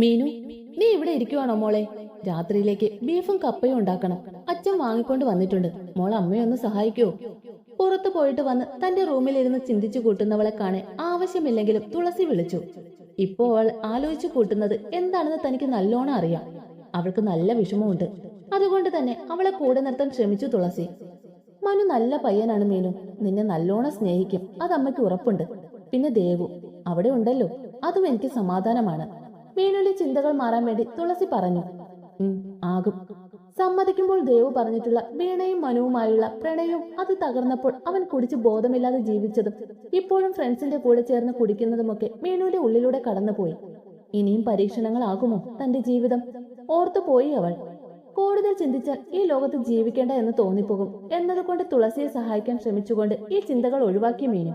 മീനു നീ ഇവിടെ ഇരിക്കുവാണോ മോളെ? രാത്രിയിലേക്ക് ബീഫും കപ്പയും ഉണ്ടാക്കണം. അച്ഛൻ വാങ്ങിക്കൊണ്ട് വന്നിട്ടുണ്ട്. മോൾ അമ്മയൊന്ന് സഹായിക്കോ? പുറത്തു പോയിട്ട് വന്ന് തന്റെ റൂമിലിരുന്ന് ചിന്തിച്ചു കൂട്ടുന്നവളെ കാണെ ആവശ്യമില്ലെങ്കിലും തുളസി വിളിച്ചു. ഇപ്പോ അവൾ ആലോചിച്ചു കൂട്ടുന്നത് എന്താണെന്ന് തനിക്ക് നല്ലോണം അറിയാം. അവൾക്ക് നല്ല വിഷമമുണ്ട്. അതുകൊണ്ട് തന്നെ അവളെ കൂടെ നിർത്താൻ ശ്രമിച്ചു തുളസി. മനു നല്ല പയ്യനാണ് മീനു. നിന്നെ നല്ലോണം സ്നേഹിക്കും. അത് അമ്മയ്ക്ക് ഉറപ്പുണ്ട്. പിന്നെ ദേവു അവിടെ ഉണ്ടല്ലോ. അതും എനിക്ക് സമാധാനമാണ്. മീനുവിന്റെ ചിന്തകൾ മാറാൻ വേണ്ടി തുളസി പറഞ്ഞു. ആകും. സമ്മതിക്കുമ്പോൾ ദേവു പറഞ്ഞിട്ടുള്ള വീണയും മനുവുമായുള്ള പ്രണയവും അത് തകർന്നപ്പോൾ അവൻ കുടിച്ച് ബോധമില്ലാതെ ജീവിച്ചതും ഇപ്പോഴും ഫ്രണ്ട്സിന്റെ കൂടെ ചേർന്ന് കുടിക്കുന്നതുമൊക്കെ മീനുവിന്റെ ഉള്ളിലൂടെ കടന്നുപോയി. ഇനിയും പരീക്ഷണങ്ങളാകുമോ തന്റെ ജീവിതം? ഓർത്തു പോയി അവൾ. കൂടുതൽ ചിന്തിച്ചാൽ ഈ ലോകത്ത് ജീവിക്കേണ്ട എന്ന് തോന്നിപ്പോകും. എന്നതുകൊണ്ട് തുളസിയെ സഹായിക്കാൻ ശ്രമിച്ചുകൊണ്ട് ഈ ചിന്തകൾ ഒഴിവാക്കി മീനു.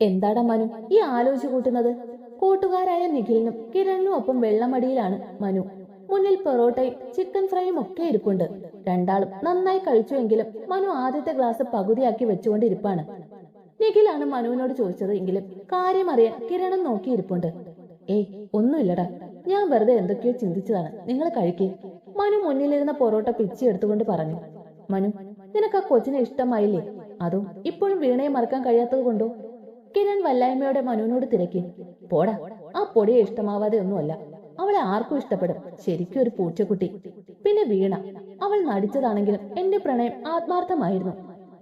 എന്താടാ മനു ഈ ആലോചിച്ചു കൂട്ടുന്നത്? കൂട്ടുകാരായ നിഖിലിനും കിരണിനും ഒപ്പം വെള്ളമടിയിലാണ് മനു. മുന്നിൽ പൊറോട്ടയും ചിക്കൻ ഫ്രൈയും ഒക്കെ ഇരിപ്പുണ്ട്. രണ്ടാളും നന്നായി കഴിച്ചുവെങ്കിലും മനു ആദ്യത്തെ ഗ്ലാസ് പകുതിയാക്കി വെച്ചുകൊണ്ടിരിപ്പാണ്. നിഖിലാണ് മനുവിനോട് ചോദിച്ചത് എങ്കിലും കാര്യം അറിയാൻ കിരണം നോക്കിയിരിപ്പുണ്ട് ഏയ് ഒന്നുമില്ലടാ. ഞാൻ വെറുതെ എന്തൊക്കെയോ ചിന്തിച്ചതാണ്. നിങ്ങൾ കഴിക്കേ. മനു മുന്നിലിരുന്ന പൊറോട്ട പിച്ചി എടുത്തുകൊണ്ട് പറഞ്ഞു. മനു നിനക്ക് ആ കൊച്ചിനെ ഇഷ്ടമായില്ലേ? അതും ഇപ്പോഴും വീണയെ മറക്കാൻ കഴിയാത്തത് കൊണ്ടോ? കിരൺ വല്ലായ്മയോടെ മനുവിനോട് തിരക്കി. പോടാ ആ പൊടിയെ ഇഷ്ടമാവാതെ ഒന്നുമല്ല. അവളെ ആർക്കും ഇഷ്ടപ്പെടും. ശരിക്കും ഒരു പൂച്ചക്കുട്ടി. പിന്നെ വീണ. അവൾ നടിച്ചതാണെങ്കിലും എന്റെ പ്രണയം ആത്മാർത്ഥമായിരുന്നു.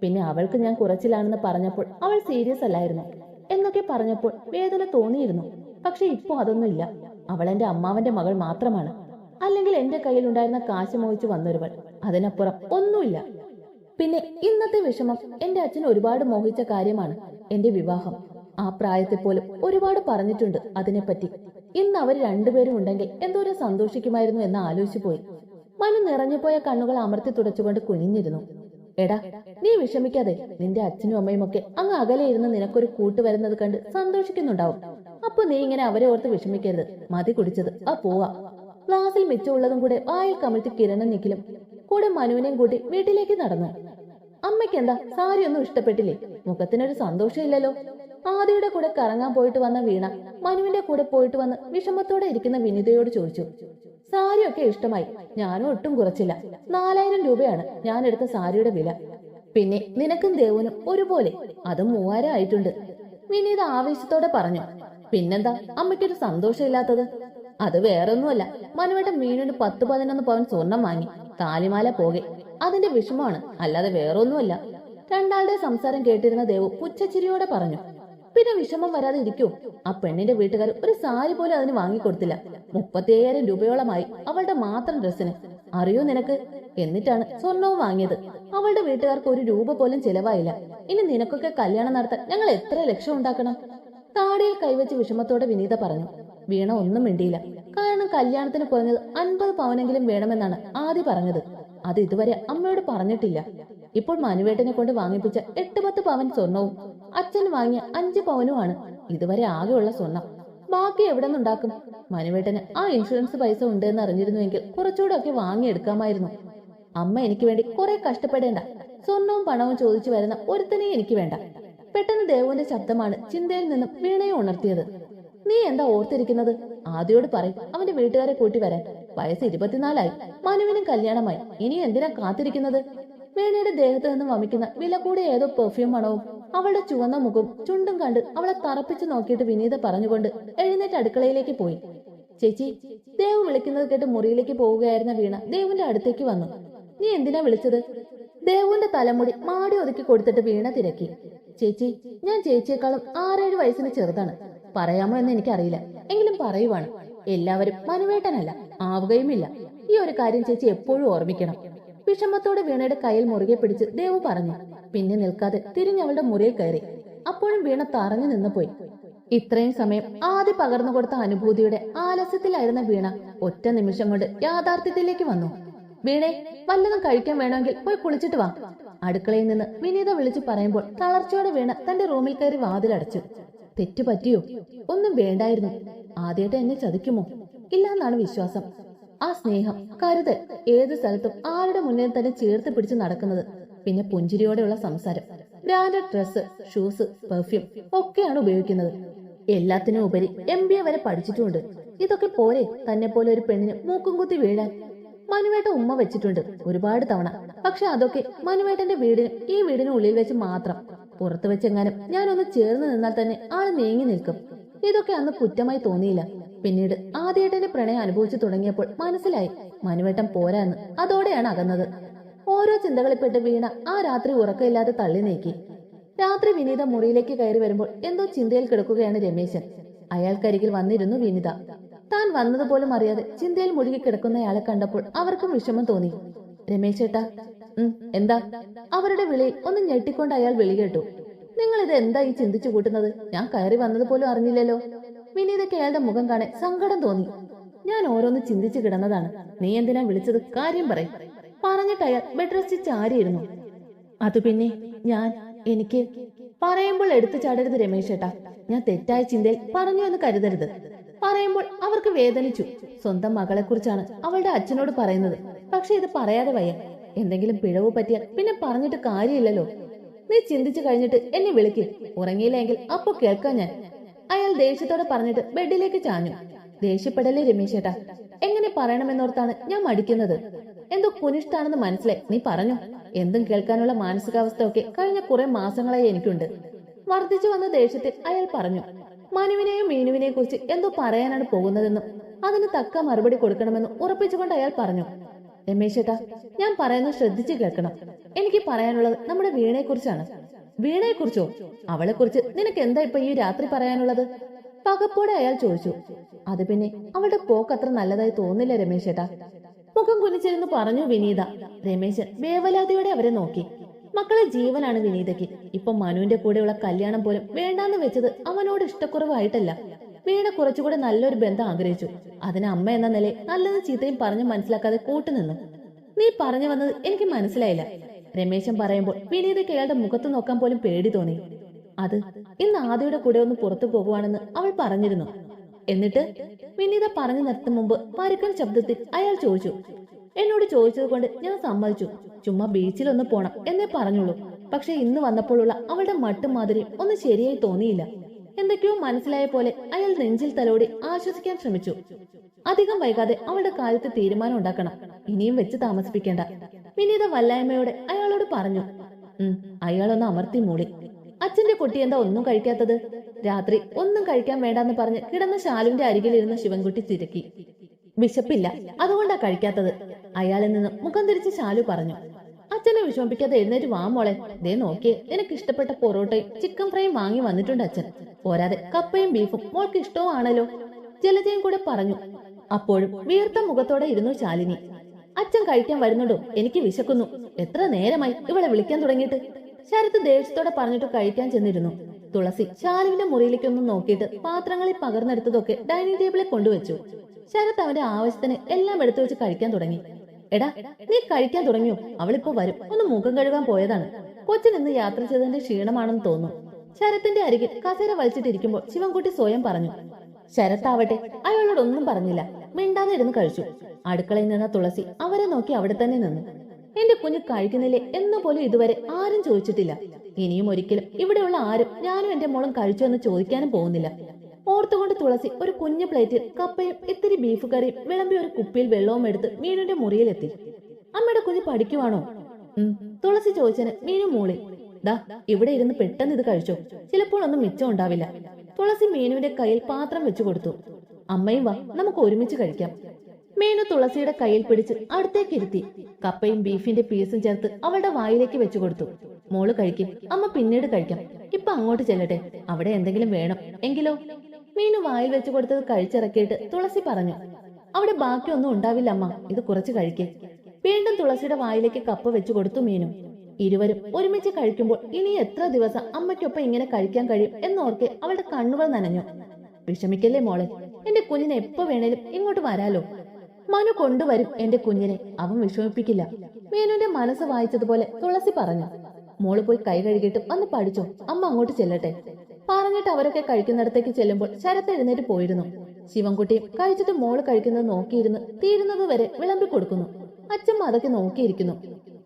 പിന്നെ അവൾക്ക് ഞാൻ കുറച്ചിലാണെന്ന് പറഞ്ഞപ്പോൾ അവൾ സീരിയസ് അല്ലായിരുന്നു. എന്നൊക്കെ പറഞ്ഞപ്പോൾ വേദന തോന്നിയിരുന്നു. പക്ഷെ ഇപ്പോ അതൊന്നുമില്ല. അവൾ എന്റെ അമ്മാവന്റെ മകൾ മാത്രമാണ്. അല്ലെങ്കിൽ എന്റെ കയ്യിൽ ഉണ്ടായിരുന്ന കാശ് മോഹിച്ച് വന്നൊരുവൾ. അതിനപ്പുറം ഒന്നുമില്ല. പിന്നെ ഇന്നത്തെ വിഷമം എന്റെ അച്ഛൻ ഒരുപാട് മോഹിച്ച കാര്യമാണ് എന്റെ വിവാഹം. ആ പ്രായത്തിൽ പോലും ഒരുപാട് പറഞ്ഞിട്ടുണ്ട് അതിനെപ്പറ്റി. ഇന്ന് അവർ രണ്ടുപേരും ഉണ്ടെങ്കിൽ എന്തോരം സന്തോഷിക്കുമായിരുന്നു എന്ന് ആലോചിച്ചു പോയി മനു നിറഞ്ഞുപോയ കണ്ണുകൾ അമർത്തി തുടച്ചുകൊണ്ട് കുനിഞ്ഞിരുന്നു. എടാ നീ വിഷമിക്കാതെ നിന്റെ അച്ഛനും അമ്മയും ഒക്കെ അങ്ങ് അകലെ ഇരുന്ന് നിനക്കൊരു കൂട്ട് വരുന്നത് കണ്ട് സന്തോഷിക്കുന്നുണ്ടാവും. അപ്പൊ നീ ഇങ്ങനെ അവരെ ഓർത്ത് വിഷമിക്കരുത്. മതി കുടിച്ചത്. ആ പോവാ. ക്ലാസ്സിൽ മിച്ചമുള്ളതും കൂടെ വായിൽ കമിഴ്ത്തി കിരണം നിക്കിലും കൂടെ മനുവിനെയും കൂട്ടി വീട്ടിലേക്ക് നടന്നു. അമ്മയ്ക്ക് എന്താ സാരി ഒന്നും ഇഷ്ടപ്പെട്ടില്ലേ? മുഖത്തിനൊരു സന്തോഷമില്ലല്ലോ. ആദിയുടെ കൂടെ കറങ്ങാൻ പോയിട്ട് വന്ന വീണ മനുവിന്റെ കൂടെ പോയിട്ട് വന്ന് വിഷമത്തോടെ ഇരിക്കുന്ന വിനിതയോട് ചോദിച്ചു. സാരിയൊക്കെ ഇഷ്ടമായി. ഞാനും ഒട്ടും കുറച്ചില്ല. നാലായിരം രൂപയാണ് ഞാൻ എടുത്ത സാരിയുടെ വില. പിന്നെ നിനക്കും ദേവനും ഒരുപോലെ. അതും മൂവായിരം ആയിട്ടുണ്ട്. വിനീത ആവേശത്തോടെ പറഞ്ഞു. പിന്നെന്താ? അമ്മയ്ക്കൊരു സന്തോഷമില്ലാത്തത്. അത് വേറൊന്നുമല്ല. മനുവേട്ടൻ മീനിന് പത്ത് പതിനൊന്ന് പവൻ സ്വർണം വാങ്ങി. താലിമാല പോകെ. അതിന്റെ വിഷമമാണ്. അല്ലാതെ വേറൊന്നുമല്ല. രണ്ടാളുടെ സംസാരം കേട്ടിരുന്ന ദേവു പുച്ഛച്ചിരിയോടെ പറഞ്ഞു പിന്നെ വിഷമം വരാതെ ഇരിക്കൂ ആ പെണ്ണിന്റെ വീട്ടുകാർ ഒരു സാരി പോലും അതിന് വാങ്ങിക്കൊടുത്തില്ല. മുപ്പത്തി അയ്യായിരം രൂപയോളമായി അവളുടെ മാത്രം ഡ്രസ്സിന്. അറിയോ നിനക്ക്? എന്നിട്ടാണ് സ്വർണവും വാങ്ങിയത്. അവളുടെ വീട്ടുകാർക്ക് ഒരു രൂപ പോലും ചെലവായില്ല. ഇനി നിനക്കൊക്കെ കല്യാണം നടത്താൻ ഞങ്ങൾ എത്ര ലക്ഷം ഉണ്ടാക്കണം? താടിയിൽ കൈവച്ച് വിഷമത്തോടെ വിനീത പറഞ്ഞു വീണ ഒന്നും മിണ്ടിയില്ല. കാരണം കല്യാണത്തിന് കുറഞ്ഞത് അൻപത് പവനെങ്കിലും വേണമെന്നാണ് ആദ്യ പറഞ്ഞത്. അത് ഇതുവരെ അമ്മയോട് പറഞ്ഞിട്ടില്ല. ഇപ്പോൾ മനുവേട്ടനെ കൊണ്ട് വാങ്ങിപ്പിച്ച എട്ട് പത്ത് പവൻ സ്വർണവും അച്ഛൻ വാങ്ങിയ അഞ്ച് പവനുമാണ് ഇതുവരെ ആകെയുള്ള സ്വർണം. ബാക്കി എവിടെ നിന്നുണ്ടാക്കും മനുവേട്ടന് ആ ഇൻഷുറൻസ് പൈസ ഉണ്ട് എന്ന് അറിഞ്ഞിരുന്നുവെങ്കിൽ കുറച്ചുകൂടെ ഒക്കെ വാങ്ങിയെടുക്കാമായിരുന്നു. അമ്മ എനിക്ക് വേണ്ടി കുറെ കഷ്ടപ്പെടേണ്ട. സ്വർണവും പണവും ചോദിച്ചു വരുന്ന ഒരുത്തനെയും എനിക്ക് വേണ്ട. പെട്ടെന്ന് ദേവുവിന്റെ ശബ്ദമാണ് ചിന്തയിൽ നിന്നും വീണയെ ഉണർത്തിയത്. നീ എന്താ ഓർത്തിരിക്കുന്നത്? ആദ്യോട് പറയും. അവന്റെ വീട്ടുകാരെ കൂട്ടി വരാൻ. വയസ്സ് ഇരുപത്തിനാലായി. മനുവിനും കല്യാണമായി. ഇനി എന്തിനാ കാത്തിരിക്കുന്നത്? വേണയുടെ ദേഹത്ത് നിന്ന് വമിക്കുന്ന വില കൂടിയ ഏതോ പെർഫ്യൂം മണവും അവളുടെ ചുവന്ന മുഖം ചുണ്ടും കണ്ട് അവളെ തറപ്പിച്ചു നോക്കിയിട്ട് വിനീത പറഞ്ഞുകൊണ്ട് എഴുന്നേറ്റ് അടുക്കളയിലേക്ക് പോയി. ചേച്ചി ദേവ് വിളിക്കുന്നത് കേട്ട് മുറിയിലേക്ക് പോവുകയായിരുന്ന വീണ ദേവിന്റെ അടുത്തേക്ക് വന്നു. നീ എന്തിനാ വിളിച്ചത്? ദേവുവിന്റെ തലമുടി മാടി ഒതുക്കി കൊടുത്തിട്ട് വീണ തിരക്കി. ചേച്ചി ഞാൻ ചേച്ചിയെക്കാളും ആറേഴ് വയസ്സിന് ചെറുതാണ്. പറയാമോ എന്ന് എനിക്കറിയില്ല. എങ്കിലും പറയുവാണ്. എല്ലാവരും മനുവേട്ടനല്ല ആവുകയുമില്ല. ഈ ഒരു കാര്യം ചേച്ചി എപ്പോഴും ഓർമ്മിക്കണം. വിഷമത്തോടെ വീണയുടെ കയ്യിൽ മുറുകെ പിടിച്ച് ദേവു പറഞ്ഞു പിന്നെ നിൽക്കാതെ തിരിഞ്ഞവളുടെ മുറിയിൽ കയറി. അപ്പോഴും വീണ തറഞ്ഞു നിന്ന് പോയി ഇത്രയും സമയം ആദ്യ പകർന്നു കൊടുത്ത അനുഭൂതിയുടെ ആലസ്യത്തിലായിരുന്ന വീണ ഒറ്റ നിമിഷം കൊണ്ട് യാഥാർത്ഥ്യത്തിലേക്ക് വന്നു. വീണേ വല്ലതും കഴിക്കാൻ വേണമെങ്കിൽ പോയി കുളിച്ചിട്ട് വാ. അടുക്കളയിൽ നിന്ന് വിനീത വിളിച്ചു പറയുമ്പോൾ തളർച്ചയോടെ വീണ തന്റെ റൂമിൽ കയറി വാതിലടച്ചു. തെറ്റു പറ്റിയോ ഒന്നും വേണ്ടായിരുന്നു. ആദ്യമായിട്ട് എന്നെ ചതിക്കുമോ? ഇല്ല എന്നാണ് വിശ്വാസം. ആ സ്നേഹം കരുതൽ ഏത് സ്ഥലത്തും ആരുടെ മുന്നിൽ തന്നെ ചേർത്ത് പിടിച്ച് നടക്കുന്നത്. പിന്നെ പുഞ്ചിരിയോടെയുള്ള സംസാരം. ബ്രാൻഡഡ് ഡ്രസ്സ് ഷൂസ് പെർഫ്യൂം ഒക്കെയാണ് ഉപയോഗിക്കുന്നത്. എല്ലാത്തിനും ഉപരി എം ബി എ വരെ പഠിച്ചിട്ടുണ്ട്. ഇതൊക്കെ പോരെ തന്നെ പോലെ ഒരു പെണ്ണിന് മൂക്കും കുത്തി വീഴാൻ മനുവേട്ട ഉമ്മ വെച്ചിട്ടുണ്ട് ഒരുപാട് തവണ. പക്ഷെ അതൊക്കെ മനുവേട്ടന്റെ വീടിന് ഈ വീടിനുള്ളിൽ വെച്ച് മാത്രം. പുറത്തു വെച്ചെങ്ങാനും ഞാനൊന്ന് ചേർന്ന് നിന്നാൽ തന്നെ ആൾ നീങ്ങി നിൽക്കും. ഇതൊക്കെ അന്ന് കുറ്റമായി തോന്നിയില്ല. പിന്നീട് ആദ്യേട്ടന്റെ പ്രണയം അനുഭവിച്ചു തുടങ്ങിയപ്പോൾ മനസ്സിലായി മനുവേട്ടൻ പോരാന്ന്. അതോടെയാണ് അകന്നത്. ഓരോ ചിന്തകളിൽപ്പെട്ട് വീണ ആ രാത്രി ഉറക്കമില്ലാതെ തള്ളി നീക്കി. രാത്രി വിനീത മുറിയിലേക്ക് കയറി വരുമ്പോൾ എന്തോ ചിന്തയിൽ കിടക്കുകയാണ് രമേശൻ. അയാൾക്കരികിൽ വന്നിരുന്നു വിനിത. താൻ വന്നതുപോലും അറിയാതെ ചിന്തയിൽ മുഴുകി കിടക്കുന്നയാളെ കണ്ടപ്പോൾ അവർക്കും വിഷമം തോന്നി. രമേശേട്ടാ എന്താ? അവരുടെ വിളി ഒന്ന് ഞെട്ടിക്കൊണ്ട് അയാൾ വിളി കേട്ടു. നിങ്ങൾ ഇത് എന്താ ഈ ചിന്തിച്ചു കൂട്ടുന്നത്? ഞാൻ കയറി വന്നത് പോലും അറിഞ്ഞില്ലല്ലോ. വിനീതയ്ക്ക് അയാളുടെ മുഖം കാണെ സങ്കടം തോന്നി. ഞാൻ ഓരോന്ന് ചിന്തിച്ചു കിടന്നതാണ്. നീ എന്തിനാ വിളിച്ചത്? കാര്യം പറയും. പറഞ്ഞിട്ട് അയാൾ ബെഡ് റെസ്റ്റ് ചാരിയിരുന്നു. അത് പിന്നെ ഞാൻ എനിക്ക് പറയുമ്പോൾ എടുത്തു ചാടരുത് രമേശേട്ടാ ഞാൻ തെറ്റായ ചിന്തയിൽ പറഞ്ഞു എന്ന് കരുതരുത്. പറയുമ്പോൾ അവർക്ക് വേദനിച്ചു. സ്വന്തം മകളെ കുറിച്ചാണ് അവളുടെ അച്ഛനോട് പറയുന്നത്. പക്ഷെ ഇത് പറയാതെ വയ്യ. എന്തെങ്കിലും പിഴവ് പറ്റിയാൽ പിന്നെ പറഞ്ഞിട്ട് കാര്യമില്ലല്ലോ. നീ ചിന്തിച്ചു കഴിഞ്ഞിട്ട് എന്നെ വിളിക്ക്. ഉറങ്ങിയില്ലെങ്കിൽ അപ്പൊ കേൾക്കാം ഞാൻ. അയാൾ ദേഷ്യത്തോടെ പറഞ്ഞിട്ട് ബെഡിലേക്ക് ചാഞ്ഞു. ദേഷ്യപ്പെടലേ രമേശേട്ടാ? എങ്ങനെ പറയണമെന്നോർത്താണ് ഞാൻ മടിക്കുന്നത്. എന്തോ കുനിഷ്ടാണെന്ന് മനസ്സിലായി. നീ പറഞ്ഞു. എന്തും കേൾക്കാനുള്ള മാനസികാവസ്ഥ ഒക്കെ കഴിഞ്ഞ കുറെ മാസങ്ങളായി എനിക്കുണ്ട്. വർദ്ധിച്ചു വന്ന ദേഷ്യത്തിൽ അയാൾ പറഞ്ഞു. മനുവിനെയും മീനുവിനെയും കുറിച്ച് എന്തോ പറയാനാണ് പോകുന്നതെന്നും അതിന് തക്ക മറുപടി കൊടുക്കണമെന്നും ഉറപ്പിച്ചുകൊണ്ട് അയാൾ പറഞ്ഞു. രമേശേട്ടാ ഞാൻ പറയുന്നത് ശ്രദ്ധിച്ചു കേൾക്കണം. എനിക്ക് പറയാനുള്ളത് നമ്മുടെ വീണയെ കുറിച്ചാണ് വീണയെ കുറിച്ചോ അവളെ കുറിച്ച് നിനക്ക് എന്താ ഇപ്പൊ ഈ രാത്രി പറയാനുള്ളത്? പകപ്പോടെ അയാൾ ചോദിച്ചു. അത് പിന്നെ അവളുടെ പോക്ക് അത്ര നല്ലതായി തോന്നില്ല രമേശേട്ടാ മുഖം കുനിച്ചിരുന്ന് പറഞ്ഞു വിനീത. രമേശൻ വേവലാതിയോടെ അവരെ നോക്കി. മക്കളെ ജീവനാണ് വിനീതയ്ക്ക്. ഇപ്പൊ മനുവിന്റെ കൂടെയുള്ള കല്യാണം പോലും വേണ്ടാന്ന് വെച്ചത് അവനോട് ഇഷ്ടക്കുറവായിട്ടല്ല. വീണ കുറച്ചുകൂടെ നല്ലൊരു ബന്ധം ആഗ്രഹിച്ചു. അതിന് അമ്മ എന്ന നിലയിൽ നല്ലതും ചീത്തയും പറഞ്ഞു മനസ്സിലാക്കാതെ കൂട്ടുനിന്നു നീ പറഞ്ഞു വന്നത് എനിക്ക് മനസ്സിലായില്ല രമേശൻ പറയുമ്പോൾ വിനീതയ്ക്ക് അയാളുടെ മുഖത്ത് നോക്കാൻ പോലും പേടി തോന്നി. അത് ഇന്ന് ആദിയുടെ കൂടെ ഒന്ന് പുറത്തു പോകുവാണെന്ന് അവൾ പറഞ്ഞിരുന്നു. എന്നിട്ട് വിനീത പറഞ്ഞു നിർത്തും മുമ്പ് പരുക്കൻ ശബ്ദത്തിൽ അയാൾ ചോദിച്ചു. എന്നോട് ചോദിച്ചത് കൊണ്ട് ഞാൻ സമ്മതിച്ചു. ചുമ്മാ ബീച്ചിൽ ഒന്ന് പോണം എന്നേ പറഞ്ഞുള്ളൂ. പക്ഷെ ഇന്ന് വന്നപ്പോഴുള്ള അവളുടെ മട്ടും മാതിരി ഒന്ന് ശരിയായി തോന്നിയില്ല. എന്തൊക്കെയോ മനസ്സിലായ പോലെ അയാൾ നെഞ്ചിൽ തലോടി ആശ്വസിക്കാൻ ശ്രമിച്ചു. അധികം വൈകാതെ അവളുടെ കാര്യത്തിൽ തീരുമാനം ഉണ്ടാക്കണം. ഇനിയും വെച്ച് താമസിപ്പിക്കേണ്ട. വിനീത വല്ലായ്മയോടെ അയാളോട് പറഞ്ഞു ഉം അയാളൊന്ന് അമർത്തി മൂളി. അച്ഛന്റെ കുട്ടി എന്താ ഒന്നും കഴിക്കാത്തത്? രാത്രി ഒന്നും കഴിക്കാൻ വേണ്ടെന്ന് പറഞ്ഞ് കിടന്ന ശാലുവിന്റെ അരികിലിരുന്ന ശിവൻകുട്ടി തിരക്കി. വിശപ്പില്ല അതുകൊണ്ടാ കഴിക്കാത്തത്. അയാളിൽ നിന്ന് മുഖം തിരിച്ച് ശാലു പറഞ്ഞു അച്ഛനെ വിഷമിപ്പിക്കാതെ എഴുന്നേറ്റ് വാ മോളെ. ദേ നോക്കിയേ എനിക്ക് ഇഷ്ടപ്പെട്ട പൊറോട്ടയും ചിക്കൻ ഫ്രൈയും വാങ്ങി വന്നിട്ടുണ്ട് അച്ഛൻ. പോരാതെ കപ്പയും ബീഫും മോൾക്ക് ഇഷ്ടവുമാണല്ലോ ജലജയും കൂടെ പറഞ്ഞു. അപ്പോഴും വീർത്ത മുഖത്തോടെ ഇരുന്നു ശാലിനി. അച്ഛൻ കഴിക്കാൻ വരുന്നുണ്ടോ എനിക്ക് വിശക്കുന്നു. എത്ര നേരമായി ഇവളെ വിളിക്കാൻ തുടങ്ങിയിട്ട്? ശരത് ദേഷ്യത്തോടെ പറഞ്ഞിട്ട് കഴിക്കാൻ ചെന്നിരുന്നു. തുളസി ശാലുവിന്റെ മുറിയിലേക്കൊന്നും നോക്കിയിട്ട് പാത്രങ്ങളിൽ പകർന്നെടുത്തതൊക്കെ ഡൈനിങ് ടേബിളിൽ കൊണ്ടുവച്ചു. ശരത് അവന്റെ ആവശ്യത്തിന് എല്ലാം എടുത്തു വെച്ച് കഴിക്കാൻ തുടങ്ങി. എടാ നീ കഴിക്കാൻ തുടങ്ങിയോ? അവളിപ്പോ വരും. ഒന്ന് മുഖം കഴുകാൻ പോയതാണ്. കൊച്ചിൻ ഇന്ന് യാത്ര ചെയ്തതിന്റെ ക്ഷീണമാണെന്ന് തോന്നുന്നു ശരത്തിന്റെ അരികിൽ കസേര വലിച്ചിട്ടിരിക്കുമ്പോൾ ശിവൻകുട്ടി സ്വയം പറഞ്ഞു. ശരത്താവട്ടെ അയാളോടൊന്നും പറഞ്ഞില്ല. മിണ്ടാതെ ഇരുന്ന് കഴിച്ചു. അടുക്കളയിൽ നിന്ന തുളസി അവരെ നോക്കി അവിടെ തന്നെ നിന്നു. എന്റെ കുഞ്ഞ് കഴിക്കുന്നില്ലേ എന്ന പോലും ഇതുവരെ ആരും ചോദിച്ചിട്ടില്ല. ഇനിയും ഒരിക്കലും ഇവിടെയുള്ള ആരും ഞാനും എന്റെ മോളും കഴിച്ചു എന്ന് ചോദിക്കാനും പോകുന്നില്ല. ഓർത്തുകൊണ്ട് തുളസി ഒരു കുഞ്ഞു പ്ലേറ്റിൽ കപ്പയും ഇത്തിരി ബീഫ് കറിയും വിളമ്പി ഒരു കുപ്പിയിൽ വെള്ളവും എടുത്ത് മീനുന്റെ മുറിയിലെത്തി. അമ്മയുടെ കുഞ്ഞ് പഠിക്കുവാണോ? തുളസി ചോദിച്ചതിന് മീനു മൂളി ദാ ഇവിടെ ഇരുന്ന് പെട്ടെന്ന് ഇത് കഴിച്ചോ. ചിലപ്പോൾ ഒന്നും മിച്ചം ഉണ്ടാവില്ല. തുളസി മീനുവിന്റെ കയ്യിൽ പാത്രം വെച്ചു കൊടുത്തു. അമ്മയും വാ നമുക്ക് ഒരുമിച്ച് കഴിക്കാം. മീനു തുളസിയുടെ കയ്യിൽ പിടിച്ച് അടുത്തേക്ക് ഇരുത്തി. കപ്പയും ബീഫിന്റെ പീസും ചേർത്ത് അവളുടെ വായിലേക്ക് വെച്ചു കൊടുത്തു. മോൾ കഴിക്കും അമ്മ പിന്നീട് കഴിക്കാം. ഇപ്പൊ അങ്ങോട്ട് ചെല്ലട്ടെ. അവിടെ എന്തെങ്കിലും വേണം. എങ്കിലോ? മീനു വായിൽ വെച്ചു കൊടുത്തത് കഴിച്ചിറക്കിയിട്ട് തുളസി പറഞ്ഞു അവിടെ ബാക്കിയൊന്നും ഉണ്ടാവില്ല അമ്മ ഇത് കുറച്ച് കഴിക്കേ. വീണ്ടും തുളസിയുടെ വായിലേക്ക് കപ്പ് വെച്ചു കൊടുത്തു മീനു. ഇരുവരും ഒരുമിച്ച് കഴിക്കുമ്പോൾ ഇനി എത്ര ദിവസം അമ്മയ്ക്കൊപ്പം ഇങ്ങനെ കഴിക്കാൻ കഴിയും എന്നോർക്കെ അവളുടെ കണ്ണുകൾ നനഞ്ഞു. വിഷമിക്കല്ലേ മോളെ എന്റെ കുഞ്ഞിനെ എപ്പോ വേണേലും ഇങ്ങോട്ട് വരാലോ. മനു കൊണ്ടുവരും എന്റെ കുഞ്ഞിനെ അവൻ വിഷമിപ്പിക്കില്ല. മീനുവിന്റെ മനസ്സ് വായിച്ചതുപോലെ തുളസി പറഞ്ഞു മോൾ പോയി കൈ കഴുകിയിട്ട് വന്ന് പഠിച്ചോ അമ്മ അങ്ങോട്ട് ചെല്ലട്ടെ. പറഞ്ഞിട്ട് അവരൊക്കെ കഴിക്കുന്നിടത്തേക്ക് ചെല്ലുമ്പോൾ ശരത്ത് എഴുന്നേറ്റ് പോയിരുന്നു. ശിവൻകുട്ടിയും കഴിച്ചിട്ട് മോൾ കഴിക്കുന്നത് നോക്കിയിരുന്ന് തീരുന്നത് വരെ വിളമ്പി കൊടുക്കുന്നു. അച്ഛമ്മ അതൊക്കെ നോക്കിയിരിക്കുന്നു.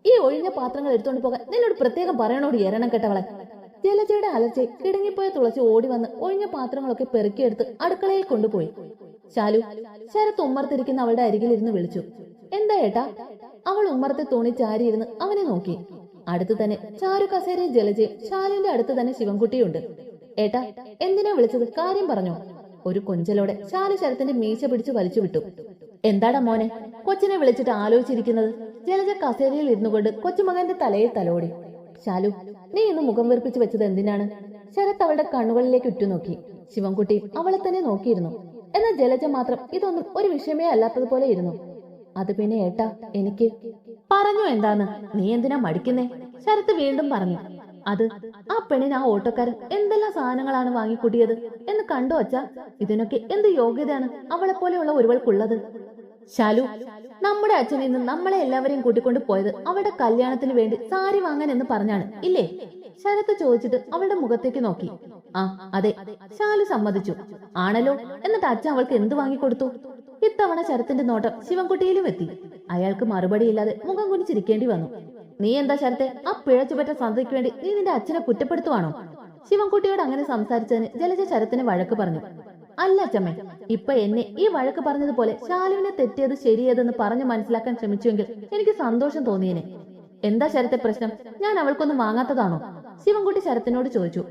ഈ ഒഴിഞ്ഞ പാത്രങ്ങൾ എടുത്തുകൊണ്ട് പോകാൻ നിന്നോട് പ്രത്യേകം പറയണോട് എരണം കെട്ടവളെ. ജലജയുടെ അലച്ചെ കിടങ്ങിപ്പോയ തുളസി ഓടി വന്ന് ഒഴിഞ്ഞ പാത്രങ്ങളൊക്കെ പെറുക്കിയെടുത്ത് അടുക്കളയിൽ കൊണ്ടുപോയി. ശാലു ശരത്ത് ഉമ്മർത്തിരിക്കുന്ന അവളുടെ അരികിലിരുന്ന് വിളിച്ചു. എന്താ ഏട്ടാ? അവൾ ഉമ്മറത്തെ തോണി ചാരിയിരുന്ന് അവനെ നോക്കി. അടുത്ത് തന്നെ ചാരു കസേരയും ജലജയും ശാലുവിന്റെ അടുത്ത് തന്നെ ശിവൻകുട്ടിയുണ്ട്. ഏട്ടാ എന്തിനാ വിളിച്ചത്? കാര്യം പറഞ്ഞോ. ഒരു കൊഞ്ചലോടെ ശാലു ശരത്തിന്റെ മീശ പിടിച്ച് വലിച്ചു വിട്ടു. എന്താടാ മോനെ കൊച്ചിനെ വിളിച്ചിട്ട് ആലോചിച്ചിരിക്കുന്നത്? ജലജ കസേരയിൽ ഇരുന്നു കൊണ്ട് കൊച്ചുമകന്റെ തലയിൽ തലോടി. ശാലു നീ ഇന്ന് മുഖം വീർപ്പിച്ച് വെച്ചത് എന്തിനാണ്? ശരത്ത് അവളുടെ കണ്ണുകളിലേക്ക് ഉറ്റുനോക്കി. ശിവൻകുട്ടി അവളെ തന്നെ നോക്കിയിരുന്നു. എന്നാൽ ജലജ മാത്രം ഇതൊന്നും ഒരു വിഷയമേ അല്ലാത്തതുപോലെ ഇരുന്നു. അത് പിന്നെ ഏട്ടാ എനിക്ക്. പറഞ്ഞു എന്താന്ന്? നീ എന്തിനാ മടിക്കുന്നേ? ശരത്ത് വീണ്ടും പറഞ്ഞു. അത് ആ പെണ്ണിന് ആ ഓട്ടോക്കാരൻ എന്തെല്ലാം സാധനങ്ങളാണ് വാങ്ങിക്കൂട്ടിയത് എന്ന് കണ്ടോ അച്ഛ ഇതിനൊക്കെ എന്ത് യോഗ്യതയാണ് അവളെ പോലെയുള്ള ഒരുവൾക്കുള്ളത്. ശാലു നമ്മുടെ അച്ഛൻ ഇന്ന് നമ്മളെ എല്ലാവരെയും കൂട്ടിക്കൊണ്ട് പോയത് അവളുടെ കല്യാണത്തിന് വേണ്ടി സാരി വാങ്ങാൻ എന്ന് പറഞ്ഞാണ് ഇല്ലേ? ശരത്ത് ചോദിച്ചിട്ട് അവളുടെ മുഖത്തേക്ക് നോക്കി. ആ അതെ ശാലു സമ്മതിച്ചു. ആണല്ലോ? എന്നിട്ട് അച്ഛൻ അവൾക്ക് എന്ത് വാങ്ങിക്കൊടുത്തു? ഇത്തവണ ശരത്തിന്റെ നോട്ടം ശിവൻകുട്ടിയിലും എത്തി. അയാൾക്ക് മറുപടിയില്ലാതെ മുഖം കുനിച്ചിരിക്കേണ്ടി വന്നു. നീ എന്താ ശരത്തെ ആ പിഴച്ചുപറ്റ സന്ധ്യയ്ക്ക് വേണ്ടി നീ നിന്റെ അച്ഛനെ കുറ്റപ്പെടുത്തുവാണോ? ശിവൻകുട്ടിയോട് അങ്ങനെ സംസാരിച്ചതിന് ജലജ ശരത്തിന് വഴക്ക് പറഞ്ഞു. അല്ല അച്ഛമ്മേ ഇപ്പൊ എന്നെ ഈ വഴക്ക് പറഞ്ഞതുപോലെ ശാലുവിനെ തെറ്റിയത് ശരിയേതെന്ന് പറഞ്ഞു മനസ്സിലാക്കാൻ ശ്രമിച്ചുവെങ്കിൽ എനിക്ക് സന്തോഷം തോന്നിയേനെ. എന്താ ശരത്തെ പ്രശ്നം? ഞാൻ അവൾക്കൊന്നും വാങ്ങാത്തതാണോ? ശിവൻകുട്ടി ശരത്തിനോട് ചോദിച്ചു.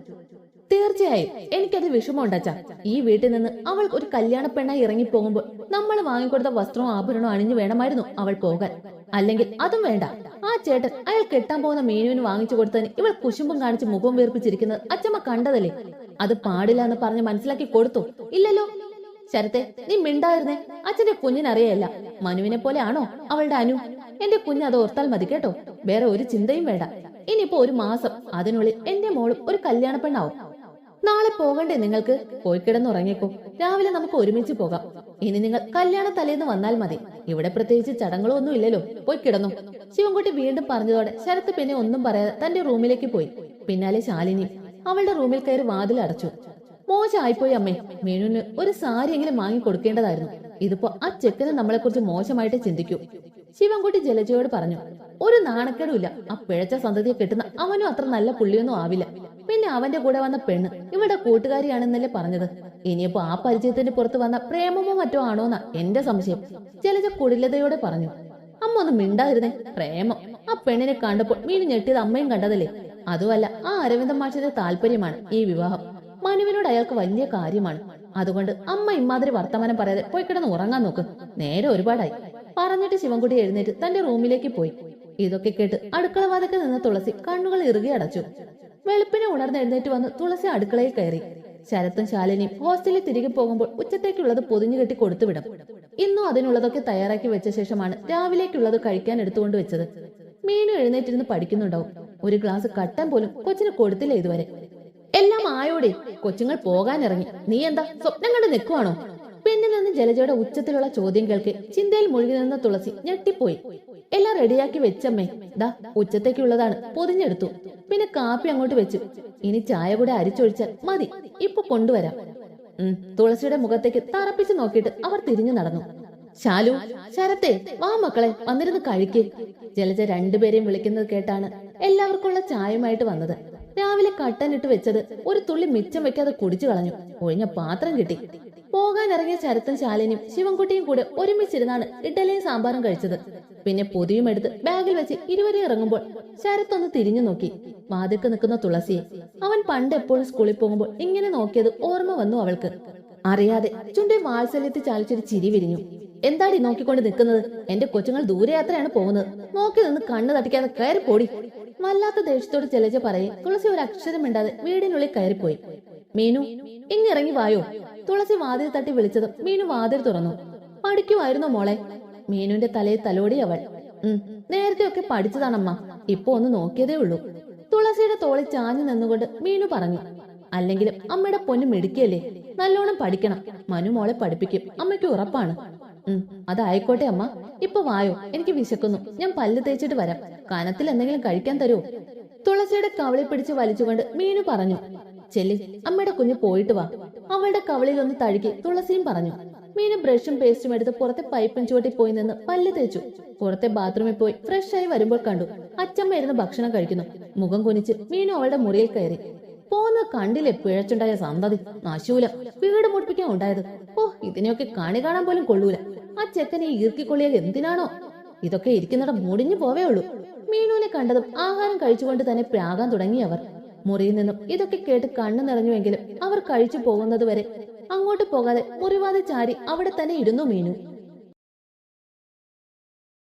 തീർച്ചയായും എനിക്കത് വിഷമമുണ്ടച്ച. ഈ വീട്ടിൽ നിന്ന് അവൾ ഒരു കല്യാണ പെണ്ണായി ഇറങ്ങിപ്പോകുമ്പോൾ നമ്മൾ വാങ്ങിക്കൊടുത്ത വസ്ത്രവും ആഭരണവും അണിഞ്ഞു വേണമായിരുന്നു അവൾ പോകാൻ. അല്ലെങ്കിൽ അതും വേണ്ട. ആ ചേട്ടൻ അയാൾ കെട്ടാൻ പോകുന്ന മീനുവിന് വാങ്ങിച്ചു കൊടുത്തതിന് ഇവൾ കുശുമ്പും കാണിച്ച് മുഖം വീർപ്പിച്ചിരിക്കുന്നത് അച്ഛമ്മ കണ്ടതല്ലേ? അത് പാടില്ല എന്ന് പറഞ്ഞ് മനസ്സിലാക്കി കൊടുത്തു. ഇല്ലല്ലോ. ശരത്തെ നീ മിണ്ടായിരുന്നേ? അച്ഛന്റെ കുഞ്ഞിനറിയല്ല മനുവിനെ പോലെ ആണോ അവളുടെ അനു? എന്റെ കുഞ്ഞ് അത് ഓർത്താൽ മതി കേട്ടോ. വേറെ ഒരു ചിന്തയും വേണ്ട. ഇനിയിപ്പോ ഒരു മാസം. അതിനുള്ളിൽ എന്റെ മോളും ഒരു കല്യാണ പെണ്ണാവും. നാളെ പോകണ്ടേ നിങ്ങൾക്ക്? പോയി കിടന്നുറങ്ങിക്കോ. രാവിലെ നമുക്ക് ഒരുമിച്ച് പോകാം. ഇനി നിങ്ങൾ കല്യാണ തലേന്ന് വന്നാൽ മതി. ഇവിടെ പ്രത്യേകിച്ച് ചടങ്ങുകളോ ഒന്നും ഇല്ലല്ലോ. പോയി കിടന്നു. ശിവൻകുട്ടി വീണ്ടും പറഞ്ഞതോടെ ശരത്ത് പിന്നെ ഒന്നും പറയാതെ തന്റെ റൂമിലേക്ക് പോയി. പിന്നാലെ ശാലിനി അവളുടെ റൂമിൽ കയറി വാതിൽ അടച്ചു. മോശമായിപ്പോയി അമ്മേ. മീനുവിന് ഒരു സാരി എങ്കിലും വാങ്ങി കൊടുക്കേണ്ടതായിരുന്നു. ഇതിപ്പോ ആ ചെക്കനെ നമ്മളെ കുറിച്ച് മോശമായിട്ട് ചിന്തിക്കൂ. ശിവൻകുട്ടി ജലജയോട് പറഞ്ഞു ഒരു നാണക്കേടുമില്ല ആ പിഴച്ച സന്തതിയെ കിട്ടുന്ന അവനും അത്ര നല്ല പുള്ളിയൊന്നും ആവില്ല. പിന്നെ അവന്റെ കൂടെ വന്ന പെണ്ണ് ഇവിടെ കൂട്ടുകാരിയാണെന്നല്ലേ പറഞ്ഞത്. ഇനിയിപ്പോ ആ പരിചയത്തിന്റെ പുറത്ത് വന്ന പ്രേമമോ മറ്റോ ആണോന്നാ എന്റെ സംശയം. ജലജ കുടിലതയോടെ പറഞ്ഞു. അമ്മ ഒന്ന് മിണ്ടാതിരുന്നേ പ്രേമം. ആ പെണ്ണിനെ കണ്ടപ്പോൾ മീനു ഞെട്ടിയത് അമ്മയും കണ്ടതല്ലേ. അതുമല്ല ആ അരവിന്ദ മാഷിന്റെ താല്പര്യമാണ് ഈ വിവാഹം. മനുവിനോട് അയാൾക്ക് വലിയ കാര്യമാണ്. അതുകൊണ്ട് അമ്മ ഇമ്മാതിരി വർത്തമാനം പറയാതെ പോയി കിടന്ന് ഉറങ്ങാൻ നോക്ക്. നേരെ ഒരുപാടായി. പറഞ്ഞിട്ട് ശിവൻകുട്ടി എഴുന്നേറ്റ് തന്റെ റൂമിലേക്ക് പോയി. ഇതൊക്കെ കേട്ട് അടുക്കള നിന്ന് തുളസി കണ്ണുകൾ ഇറുകി അടച്ചു. വെളുപ്പിനെ ഉണർന്ന് എഴുന്നേറ്റ് വന്ന് തുളസി അടുക്കളയിൽ കയറി. ശരത്തും ശാലിനിയും ഹോസ്റ്റലിൽ തിരികെ പോകുമ്പോൾ ഉച്ചത്തേക്കുള്ളത് പൊതിഞ്ഞു കെട്ടി കൊടുത്തുവിടും ഇന്നും അതിനുള്ളതൊക്കെ തയ്യാറാക്കി വെച്ച ശേഷമാണ് രാവിലേക്കുള്ളത് കഴിക്കാൻ എടുത്തുകൊണ്ട് വെച്ചത്. മീനു എഴുന്നേറ്റിരുന്ന് പഠിക്കുന്നുണ്ടാവും. ഒരു ഗ്ലാസ് കട്ടൻ പോലും കൊച്ചിന് കൊടുത്തില്ല ഇതുവരെ. എല്ലാം ആയോടെ. കൊച്ചുങ്ങൾ പോകാനിറങ്ങി. നീ എന്താ സ്വപ്നം കണ്ട് നിൽക്കുവാണോ? പിന്നിൽ നിന്ന് ജലജയുടെ ഉച്ചത്തിലുള്ള ചോദ്യം കേൾക്ക് ചിന്തയിൽ മുഴുകി നിന്ന തുളസി ഞെട്ടിപ്പോയി. എല്ലാം റെഡിയാക്കി വെച്ചമ്മേ. ദാ ഉച്ചത്തേക്കുള്ളതാണ്. പൊതിഞ്ഞെടുത്തു. പിന്നെ കാപ്പി അങ്ങോട്ട് വെച്ചു. ഇനി ചായ കൂടെ അരിച്ചൊഴിച്ചാൽ മതി. ഇപ്പൊ കൊണ്ടുവരാം. ഉം, തുളസിയുടെ മുഖത്തേക്ക് തറപ്പിച്ചു നോക്കിയിട്ട് അവർ തിരിഞ്ഞു നടന്നു. ശാലു ശരത്തെ വാ മക്കളെ വന്നിരുന്ന് കഴിക്ക്. ജലജ രണ്ടുപേരെയും വിളിക്കുന്നത് കേട്ടാണ് എല്ലാവർക്കുള്ള ചായയുമായിട്ട് വന്നത്. രാവിലെ കട്ടനിട്ട് വെച്ചത് ഒരു തുള്ളി മിച്ചം വെക്കാതെ കുടിച്ചു കളഞ്ഞു. ഒഴിഞ്ഞ പാത്രം കിട്ടി. പോകാൻ ഇറങ്ങിയ ശരത്തും ശാലിനിയും ശിവൻകുട്ടിയും കൂടെ ഒരുമിച്ചിരുന്നാണ് ഇഡലിയും സാമ്പാറും കഴിച്ചത്. പിന്നെ പൊതിയും എടുത്ത് ബാഗിൽ വെച്ച് ഇരുവരെ ഇറങ്ങുമ്പോൾ ശരത്തൊന്ന് തിരിഞ്ഞു നോക്കി. വാതിക്ക് നിൽക്കുന്ന തുളസിയെ അവൻ പണ്ട് എപ്പോഴും സ്കൂളിൽ പോകുമ്പോൾ ഇങ്ങനെ നോക്കിയത് ഓർമ്മ വന്നു അവൾക്ക്. അറിയാതെ ചുണ്ടി വാത്സല്യത്തിൽ ചാലിച്ചൊരു ചിരി വിരിഞ്ഞു. എന്താടി നോക്കിക്കൊണ്ട് നിൽക്കുന്നത്? എന്റെ കൊച്ചുങ്ങൾ ദൂരയാത്രയാണ് പോകുന്നത്. നോക്കി നിന്ന് കണ്ണു തട്ടിക്കാതെ കയറി പോടി. വല്ലാത്ത ദേഷ്യത്തോട് ചെലച്ച പറയും തുളസി ഒരു അക്ഷരം മിണ്ടാതെ വീടിനുള്ളിൽ കയറിപ്പോയി. മീനു ഇങ്ങിറങ്ങി വായോ? തുളസി വാതിൽ തട്ടി വിളിച്ചതും മീനു വാതിൽ തുറന്നു. പഠിക്കുമായിരുന്നു മോളെ? മീനുവിന്റെ തലയിൽ തലോടി അവൾ. ഉം നേരത്തെയൊക്കെ പഠിച്ചതാണമ്മ. ഇപ്പൊ ഒന്ന് നോക്കിയതേ ഉള്ളൂ. തുളസിയുടെ തോളിൽ ചാഞ്ഞു നിന്നുകൊണ്ട് മീനു പറഞ്ഞു. അല്ലെങ്കിലും അമ്മയുടെ പൊന്നു മിടുക്കിയല്ലേ? നല്ലോണം പഠിക്കണം. മനു മോളെ പഠിപ്പിക്കും. അമ്മയ്ക്ക് ഉറപ്പാണ്. ഉം അതായിക്കോട്ടെ അമ്മ. ഇപ്പൊ വായോ? എനിക്ക് വിശക്കുന്നു. ഞാൻ പല്ല് തേച്ചിട്ട് വരാം. കനത്തിൽ എന്തെങ്കിലും കഴിക്കാൻ തരുമോ തുളസിയുടെ കവളി പിടിച്ച് വലിച്ചുകൊണ്ട് മീനു പറഞ്ഞു. ചെല്ലി അമ്മയുടെ കുഞ്ഞ് പോയിട്ട് വാ. അവളുടെ കവളിൽ ഒന്ന് തഴുകി തുളസിയും പറഞ്ഞു മീനു ബ്രഷും പേസ്റ്റും എടുത്ത് പുറത്തെ പൈപ്പും ചുവട്ടി പോയി നിന്ന് പല്ല് തേച്ചു. പുറത്തെ ബാത്റൂമിൽ പോയി ഫ്രഷ് ആയി വരുമ്പോൾ കണ്ടു അച്ചമ്മ ഇരുന്ന് ഭക്ഷണം കഴിക്കുന്നു. മുഖം കുനിച്ച് മീനു അവളുടെ മുറിയിൽ കയറി. പോന്ന് കണ്ടില്ലേ പിഴച്ചുണ്ടായ സന്തതി? നാശൂല. വീട് മുടിപ്പിക്കാൻ ഉണ്ടായത്? ഓ ഇതിനെയൊക്കെ കാണി കാണാൻ പോലും കൊള്ളൂല. ആ ചെക്കനെ ഈർക്കിക്കൊള്ളിയാൽ എന്തിനാണോ? ഇതൊക്കെ ഇരിക്കുന്നിടം മുടിഞ്ഞു പോവേ ഉള്ളൂ. മീനുവിനെ കണ്ടതും ആഹാരം കഴിച്ചുകൊണ്ട് തന്നെ പ്രാകാൻ തുടങ്ങി അവർ. മുറിയിൽ നിന്നും ഇതൊക്കെ കേട്ട് കണ്ണു നിറഞ്ഞുവെങ്കിലും അവർ കഴിച്ചു പോകുന്നത് വരെ അങ്ങോട്ട് പോകാതെ മുറിവാതെ ചാരി അവിടെ തന്നെ ഇരുന്നു മീനു.